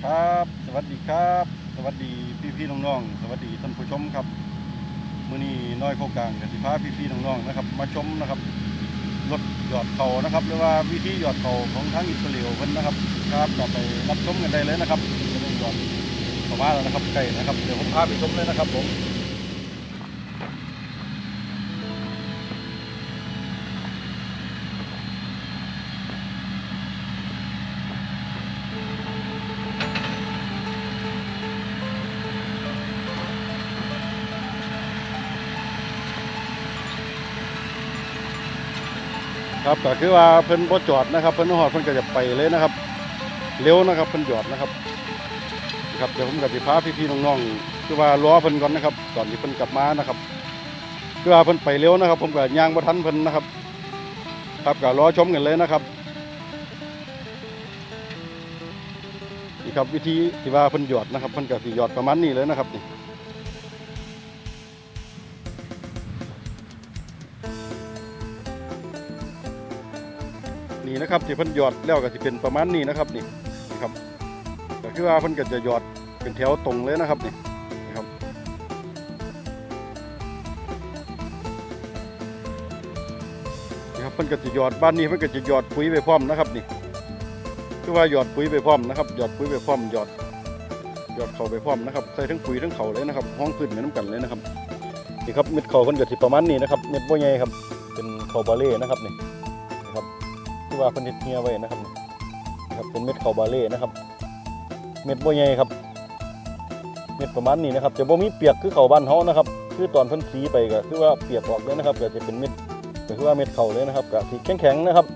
ครับ สวัสดีครับ สวัสดีพี่พี่ๆน้องๆ สวัสดีท่านผู้ชมครับมื้อนี้น้อยโคกลางกับสิพาพี่พี่ๆน้องๆนะครับ มาชมนะครับรถหยอดเขานะครับหรือว่าวิธีหยอดเขาของทางอิสราเอลเพิ่นนะครับครับก็ไปรับชมกันได้เลยนะครับจะได้หยอดเข้ามาแล้วนะครับใกล้นะครับเดี๋ยวผมพาไปชมเลยนะครับผม ครับก็คือว่าเพิ่นบ่จอดนะครับ เพิ่นฮอดเพิ่นก็จะไปเลยนะครับ เร็วนะครับเพิ่นหยอดนะครับครับเดี๋ยวผมกับสิพาพี่ๆน้องๆคือว่าล้อเพิ่นก่อนนะครับก่อนที่เพิ่นกลับมานะครับคือว่าเพิ่นไปเร็วนะครับ ผมก็ยางบ่ทันเพิ่นนะครับ ครับก็รอชมกันเลยนะครับนี่ครับวิธีที่ว่าเพิ่นหยอดนะครับเพิ่นก็สิหยอดประมาณนี้เลยนะครับนี่ นี่นะครับที่เพิ่นหยอดแล้วก็สิเป็นประมาณนี้นะครับนี่นี่ครับก็คือว่าเพิ่นก็จะหยอดเป็นแถวตรงเลยนะครับนี่นี่ครับนี่ครับเพิ่นก็จะหยอดบ้านนี้เพิ่นก็จะหยอดปุ๋ยไปพร้อมนะครับนี่คือว่าหยอดปุ๋ยไปพร้อมนะครับหยอดปุ๋ยไปพร้อมหยอดหยอดเข่าไปพร้อมนะครับใส่ทั้งปุ๋ยทั้งเข่าเลยนะครับ ห้องพื้นเหมือนน้ำกันเลยนะครับนี่ครับเม็ดเข่าเพิ่นก็สิประมาณนี้นะครับเม็ดบ่ใหญ่ครับเป็นเข่าบาเล่นะครับนี่ ที่ว่าเพิ่นเฮ็ดเฮียไว้นะครับนะครับ เป็นเม็ดเขาบาเล่นะครับ เม็ดบ่ใหญ่ครับ เม็ดประมาณนี้นะครับจะบ่มีเปียกคือเขาบ้านเฮานะครับ คือตอนเพิ่นสีไปก็คือว่าเปียกออกเลยนะครับก็จะเป็นเม็ดก็คือว่าเม็ดเขาเลยนะครับก็สีแข็งๆนะครับ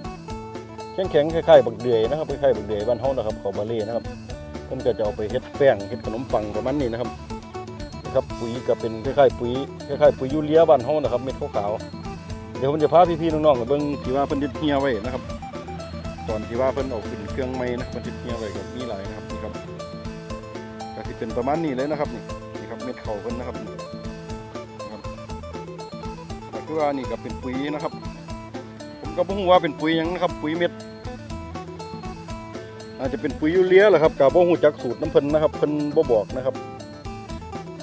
แข็งๆคล้ายๆบักเดือยนะครับคล้ายๆบักเดือยบ้านเฮานะครับเขาบาเล่นะครับเพิ่นก็จะเอาไปเฮ็ดแป้งเฮ็ดขนมปังประมาณนี้นะครับนะครับปุ๋ยก็เป็นคล้ายๆปุ๋ยคล้ายๆปุ๋ยยูเรียบ้านเฮานะครับเม็ดขาวๆเดี๋ยวผมจะพาพี่ๆน้องๆไปเบิ่งที่ว่าเพิ่นเฮ็ดเฮียไว้นะครับ ตอนที่ว่าเพิ่นเอาขึ้นเครื่องไม้นะเพิ่นเฮ็ดเฮียไว้ก็มีหลายนะครับนี่ครับก็สิเป็นประมาณนี้เลยนะครับนี่นี่ครับเม็ดเขาเพิ่นนะครับนี่ครับแต่คือว่านี่ก็เป็นปุ๋ยนะครับ ผมก็บ่ฮู้ว่าเป็นปุ๋ยหยังนะครับ ปุ๋ยเม็ดอาจจะเป็นปุ๋ยยูเรียแหละครับก็บ่ฮู้จักสูตรน้ำเพิ่นนะครับเพิ่นบ่บอกนะครับ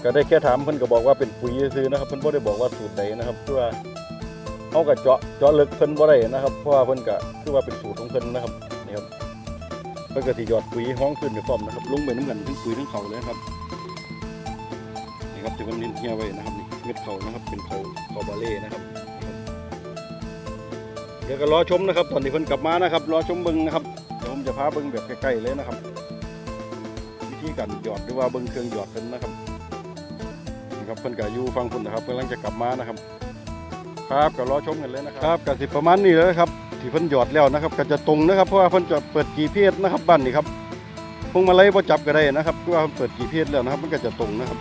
ก็ได้แค่ถามเพิ่นก็บอกว่าเป็นปุ๋ยซื่อนะครับ เพิ่นบ่ได้บอกว่าสูตรใดนะครับเพื่อ เฮาก็เจาะเจาะลึกเพิ่นบ่ได้นะครับ เพราะว่าเพิ่นก็คือว่าเป็นสูตรของเพิ่นนะครับนี่ครับเพื่อกติหยอดปุ๋ยห้องขึ้นไปพร้อมนะครับลงไปน้ำกันทั้งปุ๋ยทั้งเขาเลยนะครับนี่ครับที่มันเน้นเฮียไว้นะครับนี่เม็ดเขานะครับ เป็นเขาเขาบาเล่นะครับนี่ครับเดี๋ยวก็รอชมนะครับ ตอนที่เพิ่นกลับมานะครับ รอชมเบิ้งนะครับเดี๋ยวผมจะพาเบิ้งแบบใกล้ๆเลยนะครับ วิธีการหยอดหรือว่าเบิ้งเครื่องหยอดเพิ่นนะครับนี่ครับเพิ่นก็อยู่ฟังคุณนะครับกำลังจะกลับมานะครับ ครับก็รอชมกันเลยนะครับครับก็สิประมาณนี้เลยครับที่เพิ่นหยอดแล้วนะครับก็จะตรงนะครับเพราะว่าเพิ่นจะเปิด GPS นะครับบ้านนี้ครับพวงมาลัยบ่จับก็ได้นะครับเพราะว่าเพิ่นเปิด GPS แล้วนะครับมันก็จะตรงนะครับ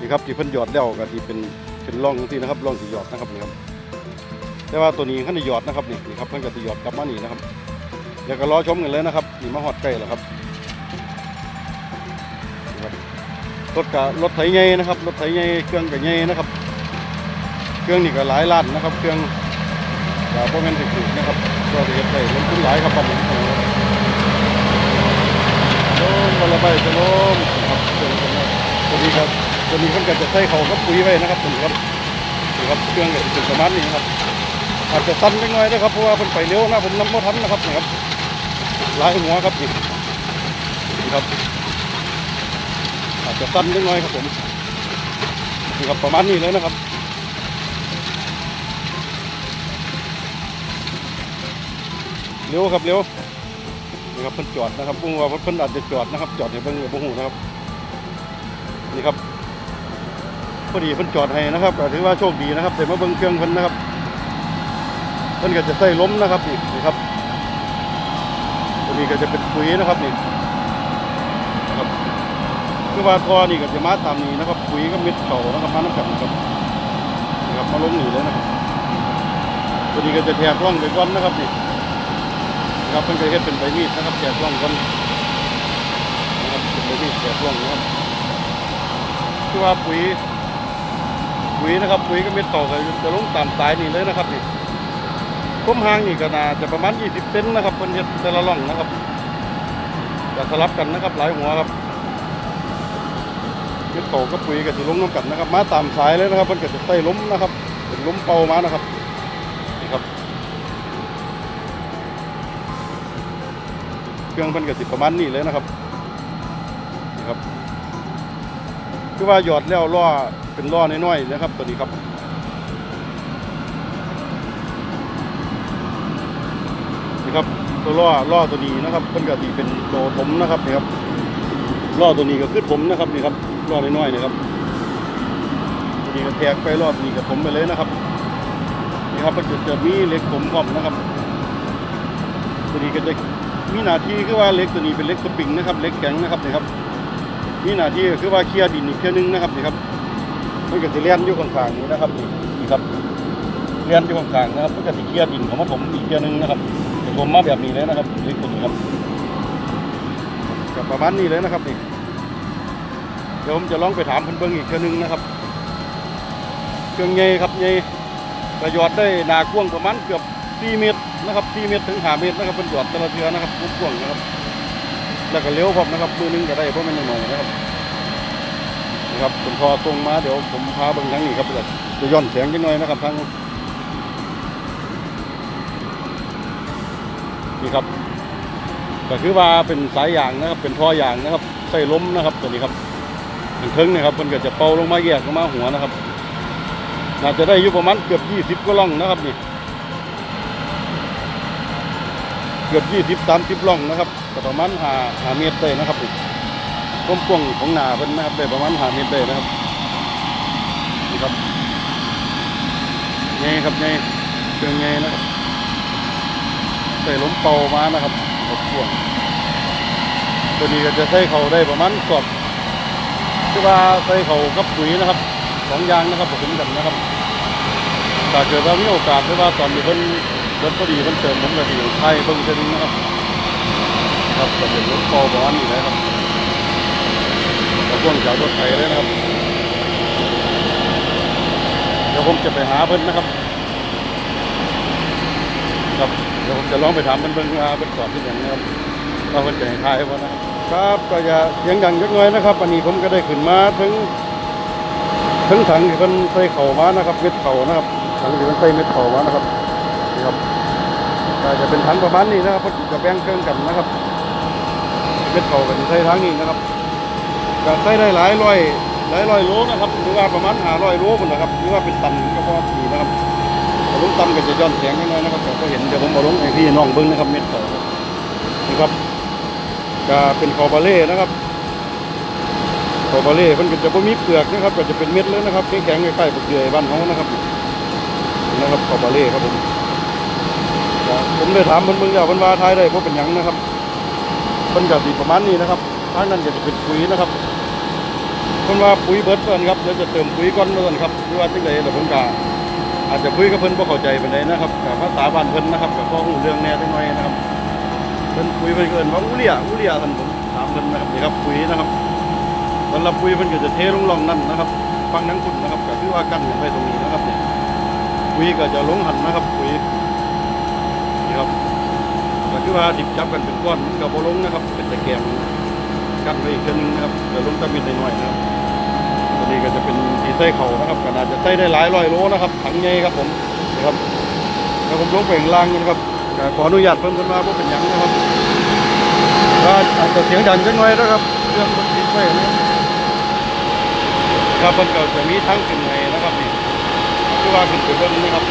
นี่ครับที่เพิ่นหยอดแล้วก็ที่เป็นเป็นร่องที่นะครับร่องที่หยอดนะครับนี่ครับแต่ว่าตัวนี้ขั้นหยอดนะครับนี่นี่ครับเพิ่นก็จะหยอดกลับมานี่นะครับเดี๋ยวก็รอชมกันเลยนะครับนี่มาฮอดใกล้แล้วครับนี่ครับรถกับรถไถใหญ่นะครับรถไถใหญ่เครื่องก็ใหญ่นะครับ เครื่องนี่ก็หลายล้านนะครับ เครื่องก็บ่แม่นถูกๆนะครับก็ได้เฮ็ดได้ลงทุนหลายครับบัดนี้โอ้โหโอ้วันละใบจะล้มครับตัวนี้ครับตัวนี้เพิ่นก็จะใส่เขากับปุ๋ยไว้นะครับตัวนี้ครับครับเครื่องก็สิเป็นประมาณนี้ครับอาจจะสั้นเล็กน้อยนะครับเพราะว่าเพิ่นไปเร็วนะผมน้ำบ่ทันนะครับนี่ครับหลายหัวครับนี่นี่ครับ อาจจะสั้นเล็กน้อยครับผมนี่ครับประมาณนี้เลยนะครับ เร็วครับเร็วนี่ครับเพิ่นจอดนะครับบุ้งว่าเพิ่นอาจจะจอดนะครับ จอดให้เบิ่งบุ้งหูนะครับ นี่ครับพอดีเพิ่นจอดให้นะครับก็ถือว่าโชคดีนะครับแต่มาเบิ่งเครื่องเพิ่นนะครับเพิ่นก็จะใส่ล้มนะครับนี่นี่ครับตัวนี้ก็จะเป็นปุ๋ยนะครับนี่นะครับคือว่าทอนี่ก็จะมาตามนี้นะครับปุ๋ยก็เม็ดเขานะครับมาน้ำกันนะครับนี่ครับมาลงนี่เลยนะครับตัวนี้ก็จะแทกร่องไปก่อนนะครับนี่ ครับเพิ่นเคยเฮ็ดเป็นใบมีดนะครับแกกล้องก่อนนะครับเป็นใบมีดแกกล้องนะครับคือว่าปุ๋ยปุ๋ยนะครับปุ๋ยก็เม็ดเก่าก็จะลงตามสายนี่เลยนะครับนี่ก้มหางนี่ก็น่าจะประมาณ 20เซนนะครับเพิ่นเฮ็ดแต่ละร่องนะครับก็สลับกันนะครับหลายหัวครับเม็ดเข่ากับปุ๋ยก็จะล้มน้ำกันนะครับ มาตามสายเลยนะครับมันก็จะใส่ล้มนะครับเป็นล้มเป่ามานะครับ รื่องมันก็สิประมาณนี้เลยนะครับนี่ครับคือว่าหยอดแล้วล่อเป็นล่อน้อยๆนะครับ ตัวนี้ครับนี่ครับตัวล่อล่อตัวนี้นะครับเพิ่นก็สิเป็นโลถมนะครับนี่ครับล่อตัวนี้ก็คือถมนะครับนี่ครับล่อน้อยๆนี่ครับตัวนี้ก็แทกไปรอบนี้ก็ถมไปเลยนะครับนี่ครับมันจะจะมีเล็กถมพร้อมนะครับตัวนี้ก็จะ มีหน้าที่คือว่าเล็กตัวนี้เป็นเล็กสปริงนะครับเล็กแข็งนะครับนี่ครับมีหน้าที่คือว่าเคลียร์ดินอีกเที่ยวนึงนะครับนี่ครับมันก็จะเลียนอยู่ข้างๆนี้นะครับนี่ครับเลียนอยู่ข้างๆนะครับมันก็จะเคลียร์ดินของผมอีกเที่ยวนึงนะครับผมมาแบบนี้เลยนะครับเล็กตัวนี้ครับก็ประมาณนี้เลยนะครับนี่เดี๋ยวผมจะลองไปถามเพิ่นเบิ่งอีกเทื่อนึงนะครับ เครื่องใหญ่ครับใหญ่ประยอดได้หนากว้างประมาณเกือบ 4เมตรนะครับ4เมตรถึง5เมตรนะครับเป็นหยอดแต่ละเทือนะครับกว้างนะครับแล้วก็เร็วพร้อมนะครับมือหนึงก็ได้เพราะมันน้อยนะครับนะครับผมพอตรงมาเดี๋ยวผมพาเบิ่งทางนี้ครับเดี๋ยวจะย้อนแสงจังหน่อยนะครับทางนี่ครับก็คือว่าเป็นสายยางนะครับ เป็นท่อยางนะครับใส่ล้มนะครับตัวนี้ครับเป็นเทิงนะครับมันก็จะเป่าลงมาแยกลงมาหัวนะครับน่าจะได้อยู่ประมาณเกือบยี่สิบก็ล่องนะครับนี่ เกือบยี่สิบสามสิบล่องนะครับประมาณหาหาเมตรได้นะครับก้มกวงของหนาเป็นนะครับได้ประมาณหาเมตรได้นะครับนี่ครับไงครับไงเครื่องไงนะครับใส่ล้มเป่ามานะครับรถพ่วงตัวนี้ก็จะใส่เขาได้ประมาณสอบคือว่าใส่เขากับปุ๋ยนะครับสองยางนะครับผสมกันนะครับถ้าเกิดว่ามีโอกาสหรือว่าตอนนี้เพิ่น รถพอดีเพิ่นเติมผมก็ดีไทยเพิ่งจะนึงนะครับครับก็เป็นรถเป่าประมาณนี้นะครับเราพ่วงจากรถไถเลยนะครับเดี๋ยวผมจะไปหาเพิ่นนะครับครับเดี๋ยวผมจะลองไปถามเพิ่นเบิ่งว่าเพิ่นสอนที่ไหนนะครับว่าเพิ่นจะให้ทายบ่นะครับครับก็จะเสียงดังจักหน่อยนะครับอันนี้ผมก็ได้ขึ้นมาถึงถึงถังที่เพิ่นใส่เข่ามานะครับเม็ดเข่านะครับถังที่เพิ่นใส่เม็ดเข่ามานะครับ ก็จะเป็นถังประมาณนี้นะครับเพิ่นจะแบ่งเครื่องกันนะครับเม็ดเข่าก็จะใส่ถังนี้นะครับก็ใส่ได้หลายร้อยหลายร้อยโลนะครับหรือว่าประมาณ500โลพุ่นนะครับหรือว่าเป็นตันก็พอดีนะครับถ้าลงต่ำก็จะย้อนแสงนิดหน่อยนะครับแต่ก็เห็นเดี๋ยวผมมาลงให้พี่น้องเบิ้งนะครับเม็ดเขานะครับจะเป็นคอบาเล่นะครับคอบาเล่มันก็จะไม่มีเปลือกนะครับก็จะเป็นเม็ดเลยนะครับแข็งๆใกล้ๆกับเกลือบ้านเขานะครับนะครับคอบาเล่ครับผม ผมได้ถามมันเบิ่งแล้วมันว่าทายได้เพราะเป็นหยังนะครับมันก็สิประมาณนี้นะครับทางนั้นก็จะเป็นปุ๋ยนะครับมันว่าปุ๋ยเบิดก่อนครับเดี๋ยวจะเติมปุ๋ยก่อนก่อนครับหรือว่าจังไดเดี๋ยวผมก็อาจจะคุยกับเพิ่นบ่เข้าใจปานใดนะครับกับภาษาบ้านเพิ่นนะครับกับพ่อหูเรื่องแน่จังหน่อยนะครับเพิ่นคุยเพิ่นเอิ้นว่าอูเลียอูเลียท่านผมถามเพิ่นนะครับนี่ครับคุยนะครับสำหรับคุยเพิ่นก็จะเทลงร่องนั่นนะครับฟังทั้งคุณนะครับก็คือว่ากั้นไว้ตรงนี้นะครับเนี่ยคุยก็จะลงหันนะครับคุย นี่ครับก็คือว่าดิบจับกันเป็นก้อนมันก็บ่ลงนะครับ เป็นตะแกรงกั้นไว้อีกเทื่นึงนะครับจะลงตะมิดน้อยๆนะครับตัวนี้ก็จะเป็นที่ใส่เขานะครับก็น่าจะใส่ได้หลายร้อยโลนะครับถังใหญ่ครับผมนะครับแล้วผมลงไปข้างล่างกันครับขออนุญาตเพิ่มขึ้นมาเพราะเป็นยังนะครับก็อาจจะเสียงดังจังหน่อยนะครับเรื่องมันติดไว้นะครับมันก็จะมีทั้งขึ้นไงนะครับนี่คือว่าขึ้นไปบนนะครับ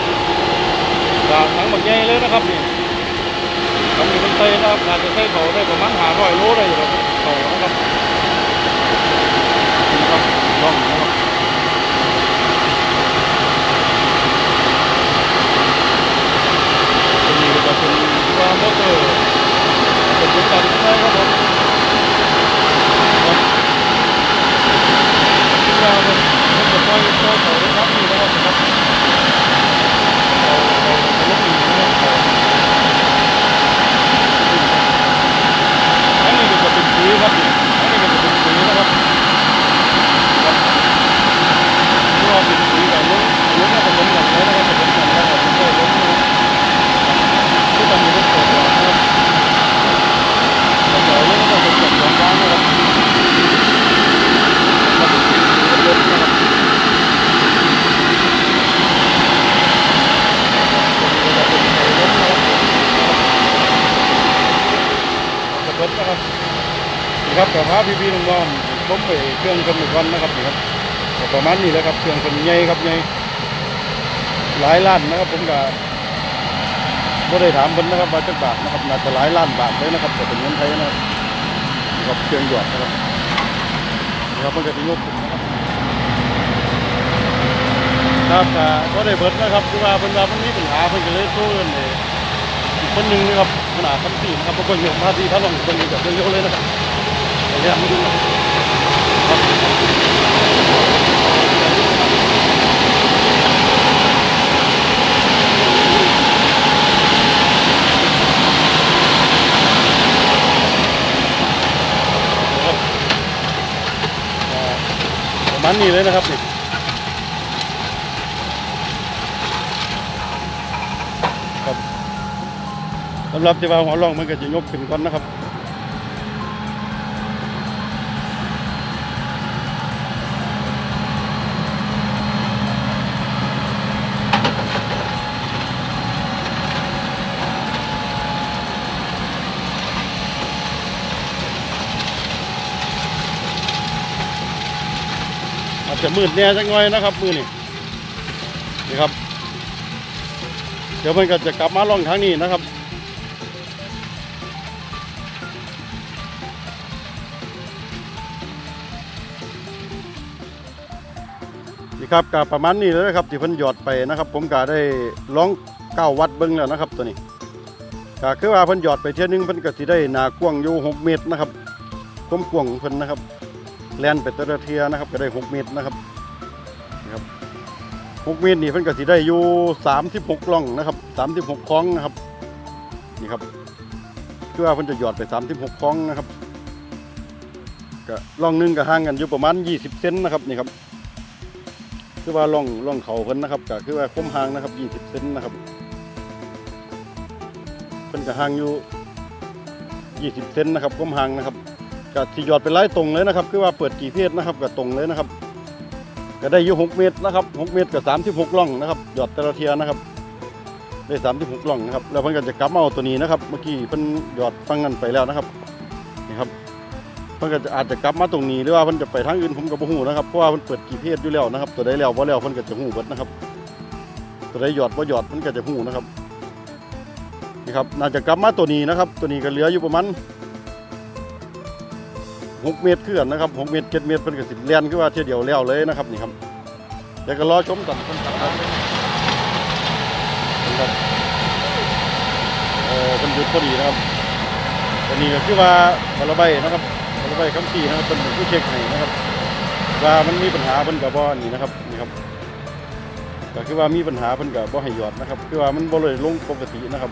ก็ทั้งหมดใหญ่เลยนะครับนี่ ยังนี้มันเตะนะครับอาจจะใส่เขาได้ประมาณหาร้อยโลได้อยู่ครับเขานะครับนี่ครับล่องนะครับนี่ก็จะเป็นตัวมอเตอร์เป็นตัวดันใช่ครับผมครับที่ว่ามันมันจะปล่อยปล่อยเขาได้ครับนี่นะครับครับเอาเอาเอาลงอีกนะครับอันนี้ก็จะเป็นปุ๋ยครับอันนี้ก็จะเป็นปุ๋ยนะครับ รอบเป็นสีแบบนี้ลุ้นผสมกันเลยนะครับผสมกันแล้วก็ไม่ได้ลุ้นนะครับที่ทำให้รถเกิดร้อนนะครับแล้วเดี๋ยวลุ้นก็ผสมกัน เบิดนะครับ นี่ครับกับพาพี่ๆน้องๆผมไปเครื่องคนหนึ่งวันนะครับนี่ครับประมาณนี้แหละครับเครื่องคนใหญ่ครับใหญ่หลายล้านนะครับ ผมก็ไม่ได้ถามเพิ่นนะครับว่าจักบาทนะครับน่าจะหลายล้านบาทเลยนะครับแต่เป็นเงินไทยนะครับนี่ครับเครื่องหยอดนะครับนี่ครับมันก็จะยกขึ้นนะครับครับก็ได้เบิดนะครับคือว่าเพิ่นว่ามันมีปัญหาเพิ่นก็เลยโทรเอิ้นเลยอีกคนหนึงนะครับขนาดพันสี่นะครับบางคนอยู่าที่พาลงคนนี้แบบเร็วๆเลยนะครับ เดี๋ยวมาดูนะครับนนี้เลยนะครับนี่ครับสำหรับที่ว่าหัวร่องมันก็จะยกขึ้นก่อนนะครับ จะมืดแน่จังเลยนะครับมือนี่นี่ครับ เดี๋ยวมันก็จะกลับมาล่องทางนี้นะครับนี่ครับก็ประมาณนี้เลยนะครับที่เพิ่นหยอดไปนะครับ ผมก็ได้ร้องเก้าวัดเบิ้งแล้วนะครับตัวนี้ก็คือว่าเพิ่นหยอดไปเที่ยนึงเพิ่นก็สิได้หนากว้างอยู่หกเมตรนะครับความกว้างของเพิ่นนะครับ แล่นไปแต่ละเทียนะครับก็ได้หกเมตรนะครับนี่ครับหกเมตรนี่เพิ่นก็สิได้อยู่สามสิบหกล่องนะครับสามสิบหกคล้องนะครับนี่ครับคือว่าเพิ่นจะหยอดไปสามสิบหกคล้องนะครับก็ล่องหนึงก็ห่างกันอยู่ประมาณยี่สิบเซนนะครับนี่ครับคือว่าล่องล่องเขาเพิ่นนะครับก็คือว่าคมห่างนะครับ 20 เซนนะครับเพิ่นก็ห่างอยู่ 20 เซนนะครับคมห่างนะครับ ก็ที่ยอดเป็นไล่ตรงเลยนะครับ คือว่าเปิดกี่เพศนะครับก็ตรงเลยนะครับ ก็ได้อยู่6เมตรนะครับ6เมตรกับ36ล่องนะครับยอดแต่ละเทียนะครับ ได้36ล่องนะครับแล้วเพิ่นก็จะกลับมาเอาตัวนี้นะครับเมื่อกี้เพิ่นยอดฟังนั้นไปแล้วนะครับนี่ครับเพิ่นก็จะอาจจะกลับมาตรงนี้หรือว่าเพิ่นจะไปทางอื่นผมก็บ่ฮู้นะครับเพราะว่าเพิ่นเปิดกี่เพจอยู่แล้วนะครับตัวใดแล้วบ่าแล้วเพิ่นก็จะฮู้เบิดนะครับ ตัวใดหยอดบ่หยอดเพิ่นก็จะฮู้นะครับนี่ครับน่าจะกลับมาตัวนี้นะครับ ตัวนี้ก็เหลืออยู่ประมาณ 6เมตรคือนนะครับ6เมตร7เมตรเพิ่นก็สิเลียนคือว่าเที่ยวเดียวแล้วเลยนะครับนี่ครับเดี๋ยวก็รอชมตอนเพิ่นตัดครับนี่ครับโอ้เพิ่นหยุดพอดีนะครับตัวนี้ก็คือว่าบาระใบนะครับบริไว้คำสี่นะครับเป็นผู้เช็คให้นะครับ ว่ามันมีปัญหาเพิ่นกับบ่นี่นะครับนี่ครับก็คือว่ามีปัญหาเพิ่นกับบ่ให้หยอดนะครับ คือว่ามันบ่เลยลงปกตินะครับ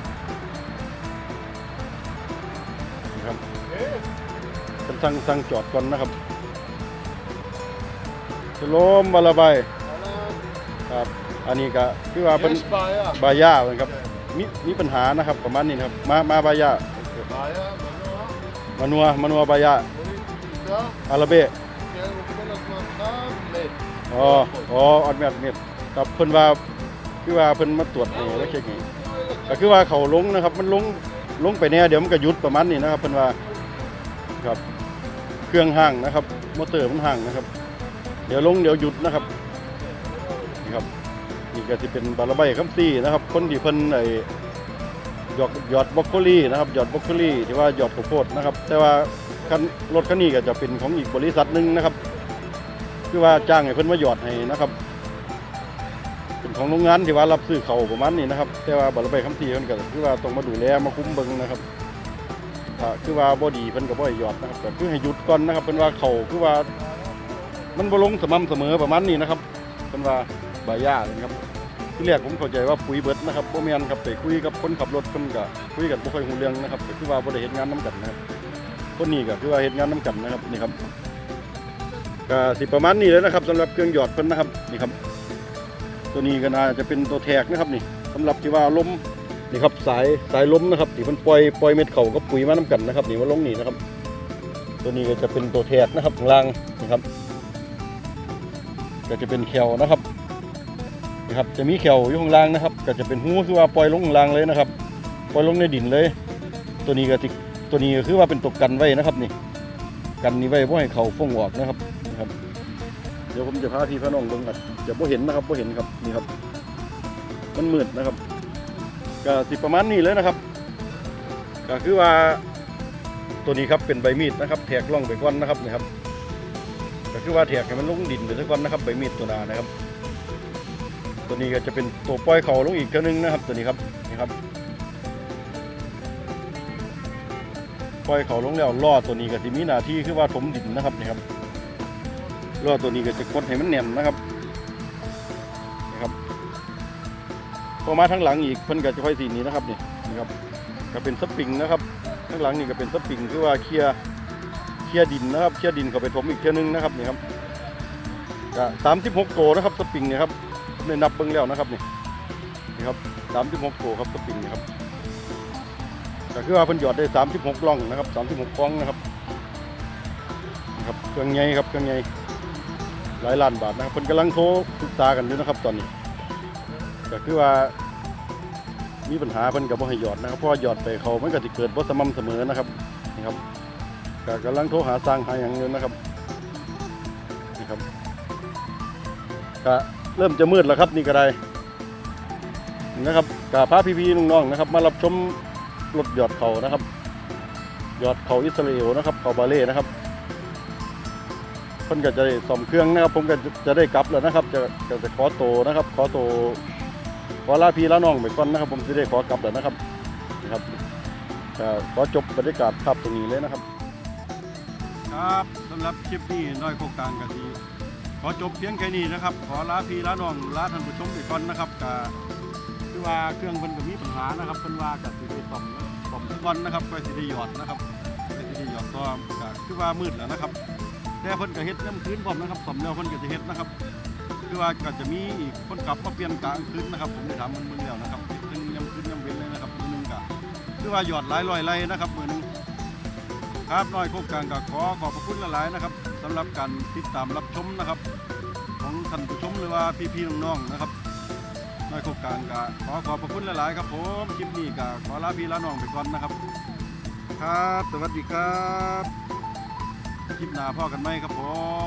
เป็นสั่งสั่งจอดก่อนนะครับสโลมบาระบายครับ อันนี้ก็คือว่าเป็น Yes, Bayer. บายาเหมือนครับมีมีปัญหานะครับประมาณนี้นะครับ มามาบายา Bayer, Manoa, มานัวมานัวบายา Morita, อาราเบะ Pierre Nicolas Martin, Med. อ๋ออ๋อออดแมทเม็ดครับเพิ่นว่าคือว่าเพิ่นมาตรวจนี่แล้วเช็คนี่ก็คือว่าเขาลงนะครับ มันลงลงไปแน่เดี๋ยวมันก็หยุดประมาณนี้นะครับเพิ่นว่าครับ เครื่องห่างนะครับมอเตอร์มันห่างนะครับ เดี๋ยวลงเดี๋ยวหยุดนะครับนี่ครับนี่ก็สิเป็นบาราใบคัมซี่นะครับ คนที่เพิ่นไอหยอดหยอดบรอกโคลี่นะครับหยอดบรอกโคลี่ที่ว่าหยอดข้าวโพดนะครับ แต่ว่าคันรถคันนี้ก็จะเป็นของอีกบริษัทหนึ่งนะครับ คือว่าจ้างให้เพิ่นมาหยอดให้นะครับ เป็นของโรงงานที่ว่ารับซื้อเขาประมาณนี้นะครับ แต่ว่าบัตรไปคำทีเพิ่นก็คือว่าต้องมาดูแลมาคุ้มเบิงนะครับ คือว่าบ่ดีเพิ่นก็บ่ให้หยอดนะครับก็คือให้หยุดก่อนนะครับเพิ่นว่าเขาคือว่า มันบ่ลงสม่ำเสมอประมาณนี้นะครับเพิ่นว่าบายานะครับที่แรกผมเข้าใจว่าปุ๋ยเบิดนะครับบ่แม่นครับไปคุยกับคนขับรถเพิ่นก็คุยกันบ่ค่อยรู้เรื่องนะครับก็คือว่าบ่ได้เฮ็ดงานนํกันนะครับคนนี้ก็คือว่าเฮ็ดงานนํกันนะครับนี่ครับก็สิประมาณนี้เลยนะครับสำหรับเครื่องหยอดเพิ่นนะครับนี่ครับ ตัวนี้ก็น่าจะเป็นตัวแทกนะครับนี่สำหรับที่ว่าลม นี่ครับสายสายล้มนะครับที่มันปล่อยปล่อยเม็ดเขากับปุ๋ยมาน้กันนะครับนี่ว่าลงนี่นะครับ ตัวนี้ก็จะเป็นตัวแทกนะครับข้างล่างนี่ครับ ก็จะเป็นแขวนะครับนี่ครับจะมีแขวอยู่ข้างล่างนะครับ ก็จะเป็นหูคือว่าปล่อยลงข้างล่างเลยนะครับ ปล่อยลงในดินเลย ตัวนี้ก็จะตัวนี้ก็คือว่าเป็นตัวกันไว้นะครับนี่ กันนี้ไว้เพราะให้เขาฟงออกนะครับนะครับ เดี๋ยวผมจะพาพี่พาน้องลงกันจะบ่เห็นนะครับบ่เห็นครับนี่ครับ มันมืดนะครับ ก็สิประมาณนี้เลยนะครับ ก็คือว่าตัวนี้ครับเป็นใบมีดนะครับแทกล่องไปก่อนนะครับนี่ครับ ก็คือว่าแทกให้มันลงดินไปซะก่อนนะครับใบมีดตัวนานะครับ ตัวนี้ก็จะเป็นตัวปล่อยเขาลงอีกเท่านึงนะครับ ตัวนี้ครับนี่ครับปล่อยเขาลงแล้วล่อตัวนี้ก็สิมีหน้าที่คือว่าถมดินนะครับนี่ครับล่อตัวนี้ก็จะกดให้มันแน่นนะครับ พอมาทั้งหลังอีกเพิ่นก็จะค่อยสีนี้นะครับนี่นี่ครับก็เป็นสปริงนะครับข้งหลังนี่ก็เป็นสปริงคือว่าเคลียร์เคลียร์ดินนะครับเคลียร์ดินเข้าไปถมอีกเท่านึงนะครับนี่ครับก็สามสิบหกโตนะครับสปริงเนี่ยครับได้นับเบิ่งแล้วนะครับนี่นี่ครับสามสิบหกโตครับสปริงนะครับก็คือว่าเพิ่นหยอดได้36กล่องนะครับ36กล่องนะครับนะครับเครื่องใหญ่ครับเครื่องใหญ่หลายล้านบาทนะครับเพิ่นกำลังโทรปรึกษากันอยู่นะครับตอนนี้ ก็คือว่ามีปัญหาเพิ่นก็บ่ให้หยอดนะครับเพราะว่าหยอดไปเขามันก็สิเกิดบ่สม่ำเสมอนะครับนี่ครับก็กำลังโทรหาสร้างหาหยังอยู่นะครับนี่ครับก็เริ่มจะมืดแล้วครับนี่ก็ได้นะครับกับพาพี่ๆน้องๆนะครับมารับชมรถหยอดเขานะครับ หยอดเขาอิสราเอลนะครับเขาบาเล่นะครับเพิ่นก็จะได้ซ่อมเครื่องนะครับ ผมก็จะจะได้กลับแล้วนะครับ จะจะขอโตนะครับ ขอโต ขอลาพี่ลาน้องไปก่อนนะครับ ผมจะได้ขอกลับแล้วนะครับนะครับก็ขอจบบรรยากาศภาพตรงนี้เลยนะครับ ครับสำหรับคลิปนี้น้อยโครงการกะทีขอจบเพียงแค่นี้นะครับ ขอลาพี่ลาน้องลาท่านผู้ชมไปก่อนนะครับกคือว่าเครื่องเพิ่นก็มีปัญหานะครับเพิ่นว่าก็สิได้ซ่อมซ่อมทุกวันนะครับก็สิได้หยอดนะครับก็สิได้หยอดต่อก็คือว่ามืดแล้วนะครับแต่เพิ่นก็เฮ็ดน้ำคืนพร้อมนะครับซ่อมแล้วเพิ่นก็จะเฮ็ดนะครับ คือว่าก็จะมีอีกคนกลับมาเปลี่ยนกลางคืนนะครับ ผมได้ถามมันเบิ่งแล้วนะครับเฮ็ดทั้งยามคืนยามเว้นเลยนะครับมือหนึ่งก็คือว่าหยอดหลายร้อยไรนะครับมือหนึ่งครับน้อยโครงการก็ขอขอบพระคุณหลายๆนะครับสำหรับการติดตามรับชมนะครับ ของท่านผู้ชมหรือว่าพี่ๆน้องๆนะครับน้อยโครงการก็ขอขอบพระคุณหลายๆครับผมคลิปนี้ก็ขอลาพี่ลาน้องไปก่อนนะครับ ครับ สวัสดีครับคลิปหน้าพ่อกันไหมครับผม